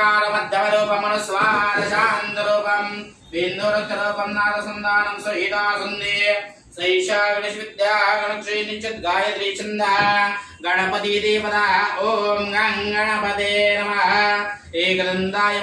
ఓంకార మధ్యమ రూపమును స్వారశాంత రూపం విన్నూరత రూపం నారసంధానం సహితాసుంది సైషా గణేష విద్యా గణక్షయ నిశ్చిత్ గాయత్రీ ఛంద గణపతి దేవత ఓం గం గణపతే నమ ఏకదందాయ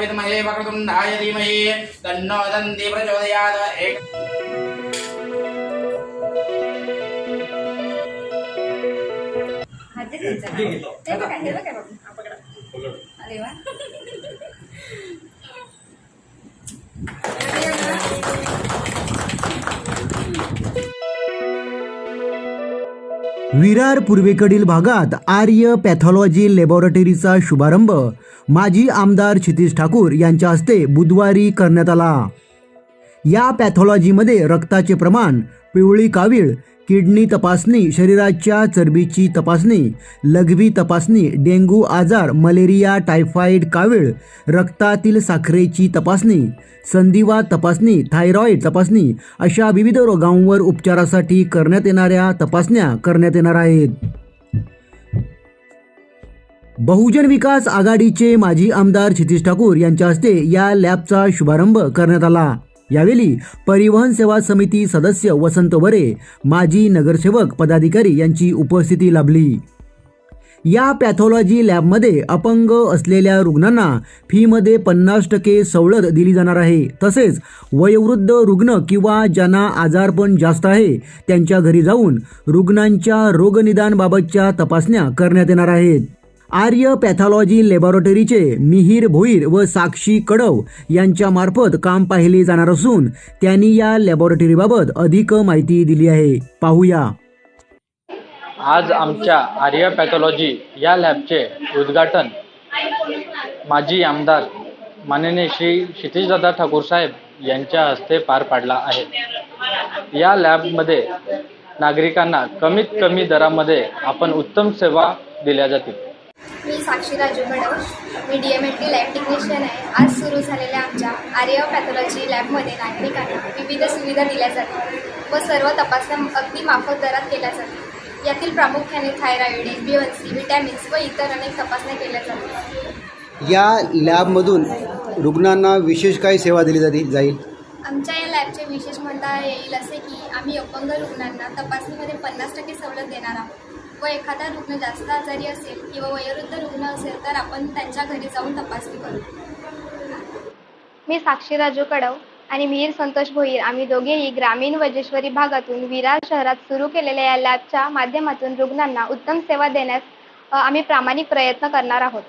विरार पूर्वेकडील भागात आर्य पॅथॉलॉजी लॅबोरेटरीचा शुभारंभ माजी आमदार क्षितिश ठाकूर यांच्या हस्ते बुधवारी करण्यात आला. या पॅथॉलॉजीमध्ये रक्ताचे प्रमाण पिवळी कावीळ किडनी तपासणी शरीराच्या चरबीची तपासणी लघवी तपासणी डेंग्यू आजार मलेरिया टायफॉईड कावीळ रक्तातील साखरेची तपासणी संधिवात तपासणी थायरॉईड तपासणी अशा विविध रोगांवर उपचारासाठी करण्यात येणाऱ्या तपासण्या करण्यात येणार आहेत. बहुजन विकास आघाडीचे माजी आमदार क्षितिश ठाकूर यांच्या हस्ते या लॅबचा शुभारंभ करण्यात आला. यावेळी परिवहन सेवा समिती सदस्य वसंत वरे माजी नगरसेवक पदाधिकारी यांची उपस्थिती लाभली. या पॅथॉलॉजी लॅबमध्ये अपंग असलेल्या रुग्णांना फीमध्ये पन्नास टक्के सवलत दिली जाणार आहे. तसेच वयोवृद्ध रुग्ण किंवा ज्यांना आजारपण जास्त आहे त्यांच्या घरी जाऊन रुग्णांच्या रोगनिदानबाबतच्या तपासण्या करण्यात येणार आहेत. आर्य पॅथॉलॉजी लॅबोरेटरीचे मिहीर भोईर व साक्षी कडव यांच्या मार्फत काम पाहिले जाणार असून त्यांनी या लॅबोरेटरीबाबत अधिक माहिती दिली आहे. पाहूया. आज आमच्या आर्य पॅथॉलॉजी या लॅबचे उद्घाटन माजी आमदार माननीय श्री क्षितिजदादा ठाकूर साहेब यांच्या हस्ते पार पाडला आहे. या लॅबमध्ये नागरिकांना कमीत कमी दरामध्ये आपण उत्तम सेवा दिल्या जातील. मी साक्षी राजू गडव मी D M L T lab technician आहे. आज सुरू झालेल्या आमच्या आर्य पॅथॉलॉजी लॅबमध्ये नागरिकांना विविध सुविधा दिल्या जातील व सर्व तपासण्या अगदी माफक दरात केल्या जातील यातील प्रामुख्याने thyroid H B one C vitamins व इतर अनेक तपासण्या केल्या जातील या लॅबमधून रुग्णांना विशेष काही सेवा दिली जाते जाईल? आमच्या या लॅबचे विशेष म्हणता येईल असे की आम्ही अपंग रुग्णांना तपासणीमध्ये पन्नास टक्के सवलत देणार आहोत. व एखादा रुग्ण जास्त आजारी असेल किंवा वयोवृद्ध रुग्ण असेल तर आपण त्यांच्या घरी जाऊन तपासणी करू. मी साक्षी राजू कडव आणि मिहीर संतोष भोईर. आम्ही दोघेही ग्रामीण वजेश्वरी भागातून विरार शहरात सुरू केलेल्या या लॅबच्या माध्यमातून रुग्णांना उत्तम सेवा देण्यास अ, आम्ही प्रामाणिक प्रयत्न करणार आहोत.